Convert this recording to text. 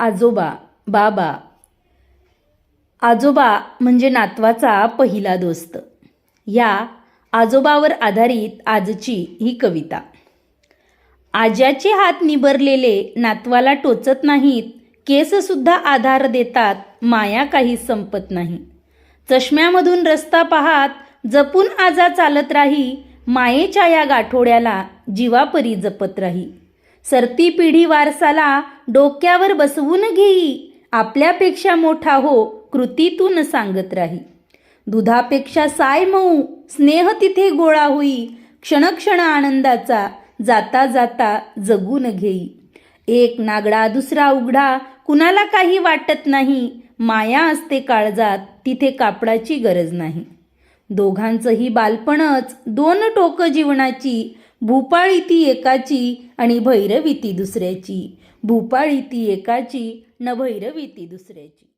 आजोबा बाबा. आजोबा म्हणजे नातवाचा पहिला दोस्त. या आजोबावर आधारित आजची ही कविता. आज्याचे हात निबरलेले नातवाला टोचत नाहीत केससुद्धा आधार देतात माया काही संपत नाही. चष्म्यामधून रस्ता पाहात जपून आजा चालत राही मायेच्या या गाठोड्याला जीवापरी जपत राही. सरती पिढी वारसाला डोक्यावर बसवून घेई आपल्यापेक्षा मोठा हो कृतीतून सांगत राही. दुधापेक्षा साय मऊ स्नेह तिथे गोळा होई. क्षणक्षण आनंदाचा जाता जाता जगून घेई. एक नागडा दुसरा उघडा कुणाला काही वाटत नाही. माया असते काळजात तिथे कापडाची गरज नाही. दोघांचंही बालपणच दोन टोकं जीवनाची भूपाळी ती एकाची आणि भैरवी ती दुसऱ्याची. भूपाळी ती एकाची न भैरवी ती दुसऱ्याची.